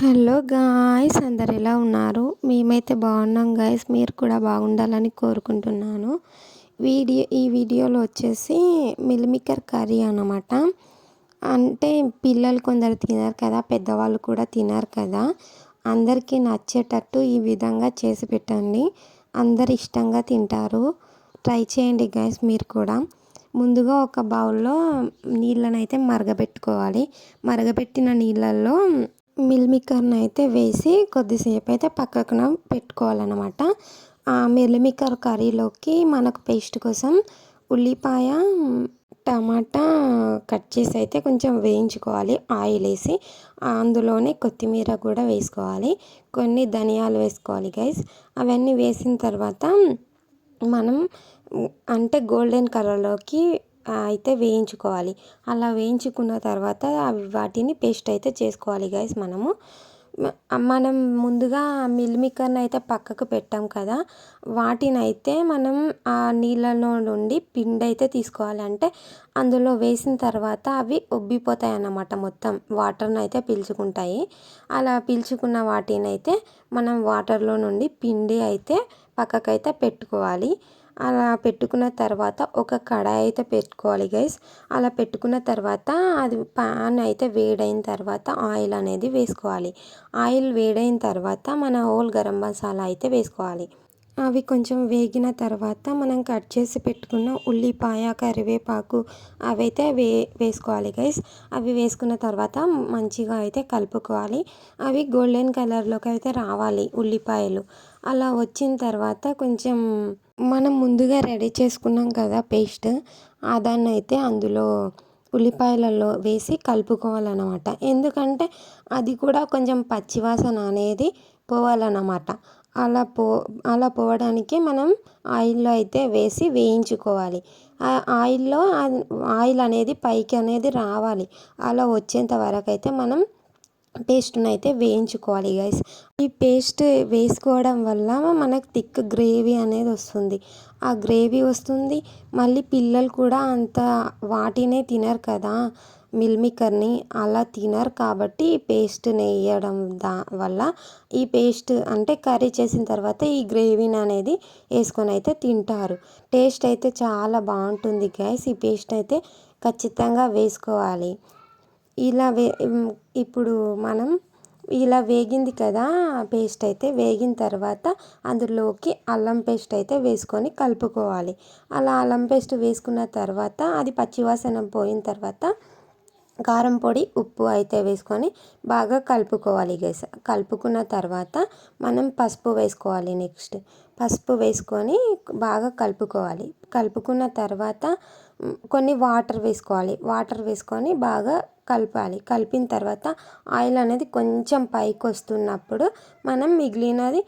Hello guys అందరు ఎలా ఉన్నారు? మేమైతే బాగున్నాం గాయస్ మీరు కూడా బాగుండాలని కోరుకుంటున్నాను. వీడియో ఈ వీడియోలో వచ్చేసి మిల్మికర్ కర్రీ అనమాట అంటే పిల్లలు కొందరు తినరు కదా పెద్దవాళ్ళు కూడా తినరు కదా. అందరికీ నచ్చేటట్టు ఈ విధంగా చేసి పెట్టండి. అందరు ఇష్టంగా తింటారు. ట్రై చేయండి గాయస్ మీరు కూడా. ముందుగా ఒక బౌల్లో నీళ్ళనైతే అయితే మరగబెట్టుకోవాలి. మరగబెట్టిన నీళ్ళల్లో మిల్మికర్ని అయితే వేసి కొద్దిసేపు అయితే పక్కన పెట్టుకోవాలన్నమాట. ఆ మిల్మికర్ కర్రీలోకి మనకు పేస్ట్ కోసం ఉల్లిపాయ టమాటా కట్ చేసి అయితే కొంచెం వేయించుకోవాలి. ఆయిల్ వేసి అందులోనే కొత్తిమీర కూడా వేసుకోవాలి. కొన్ని ధనియాలు వేసుకోవాలి గైస్. అవన్నీ వేసిన తర్వాత మనం అంటే గోల్డెన్ కలర్లోకి అయితే వేయించుకోవాలి. అలా వేయించుకున్న తర్వాత అవి వాటిని పేస్ట్ అయితే చేసుకోవాలి గైస్ మనము. మనం ముందుగా మిల్ మిక్కర్ని అయితే పక్కకు పెట్టాం కదా వాటినైతే మనం ఆ నీళ్ళలో నుండి పిండి అయితే తీసుకోవాలి. అంటే అందులో వేసిన తర్వాత అవి ఉబ్బిపోతాయి అన్నమాట మొత్తం వాటర్ని అయితే పీల్చుకుంటాయి. అలా పీల్చుకున్న వాటినైతే మనం వాటర్లో నుండి పిండి అయితే పక్కకైతే పెట్టుకోవాలి. అలా పెట్టుకున్న తర్వాత ఒక కడాయి అయితే పెట్టుకోవాలి గైస్ అలా పెట్టుకున్న తర్వాత అది పాన్ అయితే వేడైన తర్వాత ఆయిల్ అనేది వేసుకోవాలి. ఆయిల్ వేడైన తర్వాత మన హోల్ గరం మసాలా అయితే వేసుకోవాలి. అవి కొంచెం వేగిన తర్వాత మనం కట్ చేసి పెట్టుకున్న ఉల్లిపాయ కరివేపాకు అవైతే వే వేసుకోవాలి గైస్ అవి వేసుకున్న తర్వాత మంచిగా అయితే కలుపుకోవాలి. అవి గోల్డెన్ కలర్లోకి అయితే రావాలి ఉల్లిపాయలు. అలా వచ్చిన తర్వాత కొంచెం మనం ముందుగా రెడీ చేసుకున్నాం కదా పేస్ట్ దాన్ని అయితే అందులో ఉల్లిపాయలలో వేసి కలుపుకోవాలన్నమాట. ఎందుకంటే అది కూడా కొంచెం పచ్చివాసన అనేది పోవాలన్నమాట. అలా పో అలా పోవడానికి మనం ఆయిల్లో అయితే వేసి వేయించుకోవాలి. ఆ ఆయిల్లో ఆయిల్ అనేది పైకి అనేది రావాలి. అలా వచ్చేంత వరకు అయితే మనం పేస్ట్ని అయితే వేయించుకోవాలి గైస్ ఈ పేస్ట్ వేసుకోవడం వల్ల మనకు థిక్ గ్రేవీ అనేది వస్తుంది. ఆ గ్రేవీ వస్తుంది. మళ్ళీ పిల్లలు కూడా అంత వాటినే తినరు కదా. మిల్మికర్ని అలా తినరు కాబట్టి ఈ పేస్ట్ని వేయడం దా వల్ల ఈ పేస్ట్ అంటే కర్రీ చేసిన తర్వాత ఈ గ్రేవీని అనేది వేసుకొని అయితే తింటారు. టేస్ట్ అయితే చాలా బాగుంటుంది గైస్ ఈ పేస్ట్ అయితే ఖచ్చితంగా వేసుకోవాలి. ఇలా వే ఇప్పుడు మనం ఇలా వేగింది కదా పేస్ట్ అయితే వేగిన తర్వాత అందులోకి అల్లం పేస్ట్ అయితే వేసుకొని కలుపుకోవాలి. అలా అల్లం పేస్ట్ వేసుకున్న తర్వాత అది పచ్చివాసన పోయిన తర్వాత కారం పొడి ఉప్పు అయితే వేసుకొని బాగా కలుపుకోవాలి గైస్ కలుపుకున్న తర్వాత మనం పసుపు వేసుకోవాలి నెక్స్ట్ పసుపు వేసుకొని బాగా కలుపుకోవాలి. కలుపుకున్న తర్వాత కొన్ని వాటర్ వేసుకోవాలి. వాటర్ వేసుకొని బాగా కలపాలి. కలిపిన తర్వాత ఆయిల్ అనేది కొంచెం పైకి వస్తున్నప్పుడు మనం మిగిలినది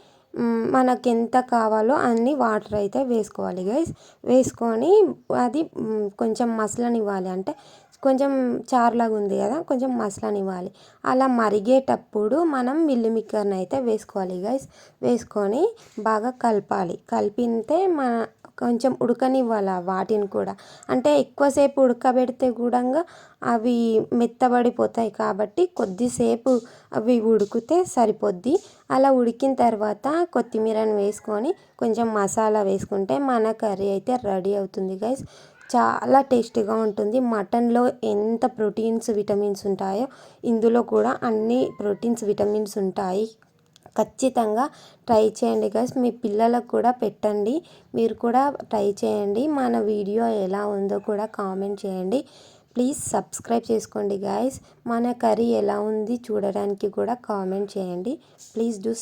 మనకు ఎంత కావాలో అన్ని వాటర్ అయితే వేసుకోవాలి గైస్ వేసుకొని అది కొంచెం మసలనివ్వాలి. అంటే కొంచెం చారులాగా ఉంది కదా కొంచెం మసలనివ్వాలి. అలా మరిగేటప్పుడు మనం మిల్లి మిక్కర్ని అయితే వేసుకోవాలి గైస్ వేసుకొని బాగా కలపాలి. కలిపితే మన కొంచెం ఉడకనివ్వాలి వాటిని కూడా. అంటే ఎక్కువసేపు ఉడకబెడితే కూడా అవి మెత్తబడిపోతాయి కాబట్టి కొద్దిసేపు అవి ఉడికితే సరిపోద్ది. అలా ఉడికిన తర్వాత కొత్తిమీరని వేసుకొని కొంచెం మసాలా వేసుకుంటే మన కర్రీ అయితే రెడీ అవుతుంది గైస్ చాలా టేస్టీగా ఉంటుంది. మటన్లో ఎంత ప్రోటీన్స్ విటమిన్స్ ఉంటాయో ఇందులో కూడా అన్ని ప్రోటీన్స్ విటమిన్స్ ఉంటాయి. ఖచ్చితంగా ట్రై చేయండి గైస్. మీ పిల్లలకు కూడా పెట్టండి. మీరు కూడా ట్రై చేయండి. మన వీడియో ఎలా ఉందో కూడా కామెంట్ చేయండి. ప్లీజ్ సబ్స్క్రైబ్ చేసుకోండి గాయస్ మన కర్రీ ఎలా ఉంది చూడడానికి కూడా కామెంట్ చేయండి. Please do